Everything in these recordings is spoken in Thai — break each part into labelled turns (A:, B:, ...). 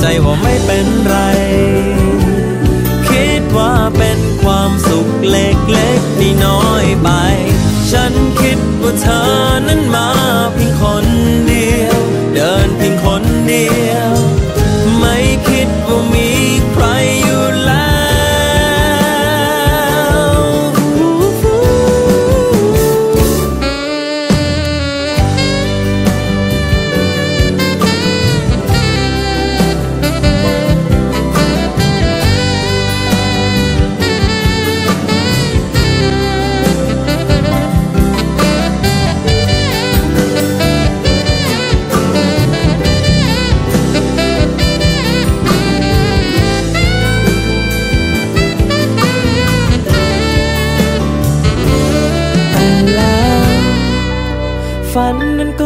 A: ใจว่าไม่เป็นไร คิดว่าเป็นความสุขเล็ก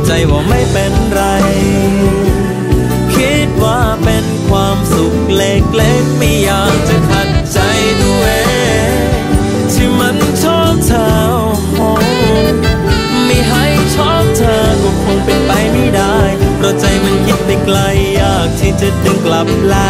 A: อบใจว่าไม่เป็นไร คิดว่าเป็นความสุขเล็กๆไม่อยากจะขัดใจตัวเองที่มันชอบเธอโอ้โหไม่ให้ชอบเธอก็คงเป็นไปไม่ได้เพราะใจมันคิดไปไกล อยากที่จะดึงกลับแล้ว